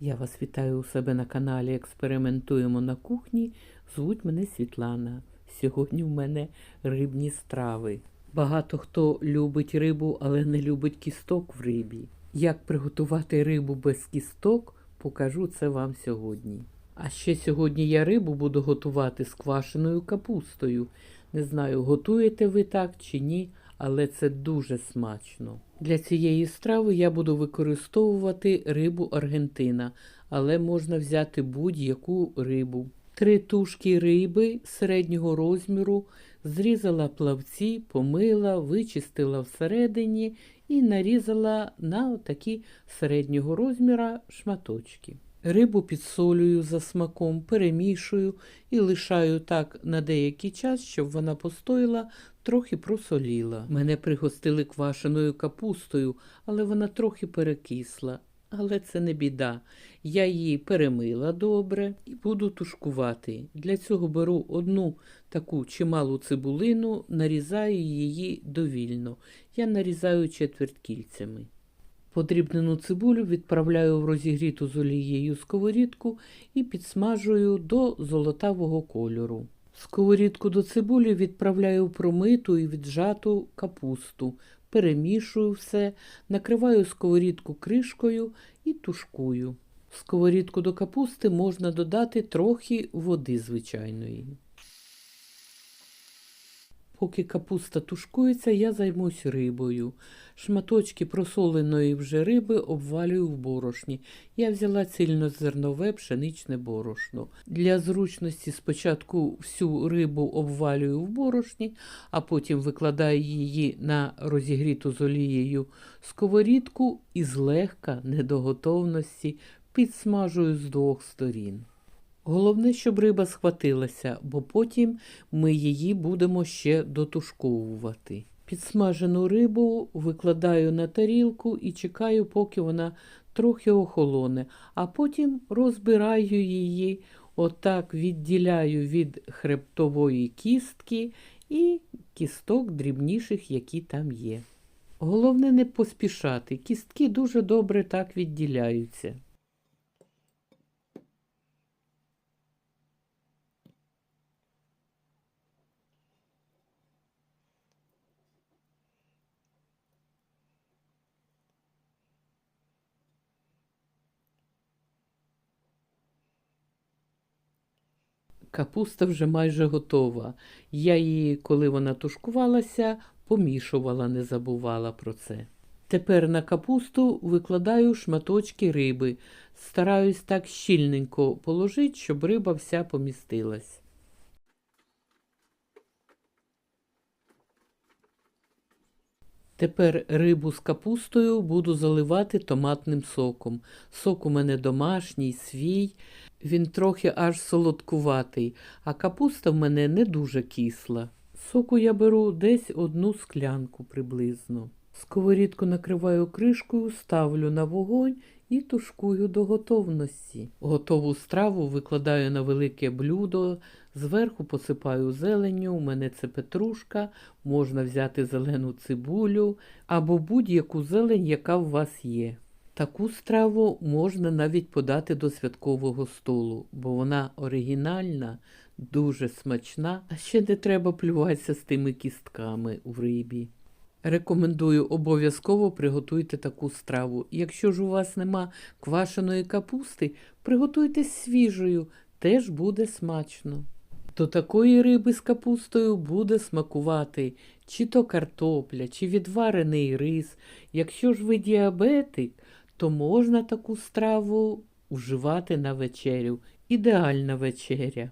Я вас вітаю у себе на каналі Експериментуємо на кухні. Звуть мене Світлана. Сьогодні в мене рибні страви. Багато хто любить рибу, але не любить кісток в рибі. Як приготувати рибу без кісток, покажу це вам сьогодні. А ще сьогодні я рибу буду готувати з квашеною капустою. Не знаю, готуєте ви так чи ні, але це дуже смачно. Для цієї страви я буду використовувати рибу Аргентина, але можна взяти будь-яку рибу. Три тушки риби середнього розміру зрізала плавці, помила, вичистила всередині і нарізала на такі середнього розміра шматочки. Рибу підсолюю за смаком, перемішую і лишаю так на деякий час, щоб вона постояла, трохи просоліла. Мене пригостили квашеною капустою, але вона трохи перекисла. Але це не біда. Я її перемила добре і буду тушкувати. Для цього беру одну таку чималу цибулину, нарізаю її довільно. Я нарізаю четверткільцями. Подрібнену цибулю відправляю в розігріту з олією сковорідку і підсмажую до золотавого кольору. Сковорідку до цибулі відправляю в промиту і віджату капусту, перемішую все, накриваю сковорідку кришкою і тушкую. В сковорідку до капусти можна додати трохи води звичайної. Поки капуста тушкується, я займусь рибою. Шматочки просоленої вже риби обвалюю в борошні. Я взяла цільнозернове пшеничне борошно. Для зручності спочатку всю рибу обвалюю в борошні, а потім викладаю її на розігріту з олією сковорідку і злегка, не до готовності, підсмажую з двох сторін. Головне, щоб риба схватилася, бо потім ми її будемо ще дотушковувати. Підсмажену рибу викладаю на тарілку і чекаю, поки вона трохи охолоне, а потім розбираю її, отак відділяю від хребтової кістки і кісток дрібніших, які там є. Головне не поспішати, кістки дуже добре так відділяються. Капуста вже майже готова. Я її, коли вона тушкувалася, помішувала, не забувала про це. Тепер на капусту викладаю шматочки риби. Стараюсь так щільненько положити, щоб риба вся помістилась. Тепер рибу з капустою буду заливати томатним соком. Сок у мене домашній, свій, він трохи аж солодкуватий, а капуста в мене не дуже кисла. Соку я беру десь одну склянку приблизно. Сковорідку накриваю кришкою, ставлю на вогонь і тушкую до готовності. Готову страву викладаю на велике блюдо, зверху посипаю зеленню, у мене це петрушка, можна взяти зелену цибулю або будь-яку зелень, яка в вас є. Таку страву можна навіть подати до святкового столу, бо вона оригінальна, дуже смачна, а ще не треба плюватися з тими кістками в рибі. Рекомендую обов'язково приготуйте таку страву. Якщо ж у вас нема квашеної капусти, приготуйте свіжою, теж буде смачно. До такої риби з капустою буде смакувати чи то картопля, чи відварений рис. Якщо ж ви діабетик, то можна таку страву вживати на вечерю. Ідеальна вечеря.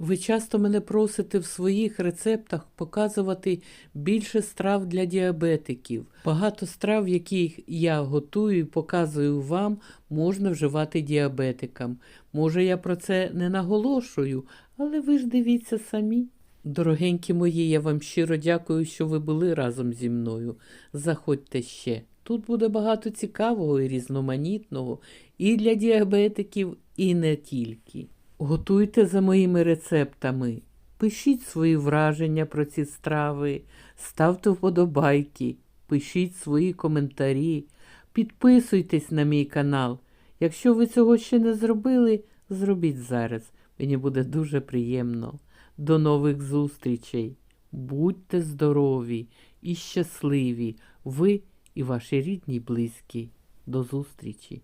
Ви часто мене просите в своїх рецептах показувати більше страв для діабетиків. Багато страв, яких я готую і показую вам, можна вживати діабетикам. Може, я про це не наголошую, але ви ж дивіться самі. Дорогенькі мої, я вам щиро дякую, що ви були разом зі мною. Заходьте ще. Тут буде багато цікавого і різноманітного і для діабетиків, і не тільки. Готуйте за моїми рецептами, пишіть свої враження про ці страви, ставте вподобайки, пишіть свої коментарі, підписуйтесь на мій канал. Якщо ви цього ще не зробили, зробіть зараз. Мені буде дуже приємно. До нових зустрічей. Будьте здорові і щасливі, ви і ваші рідні близькі. До зустрічі!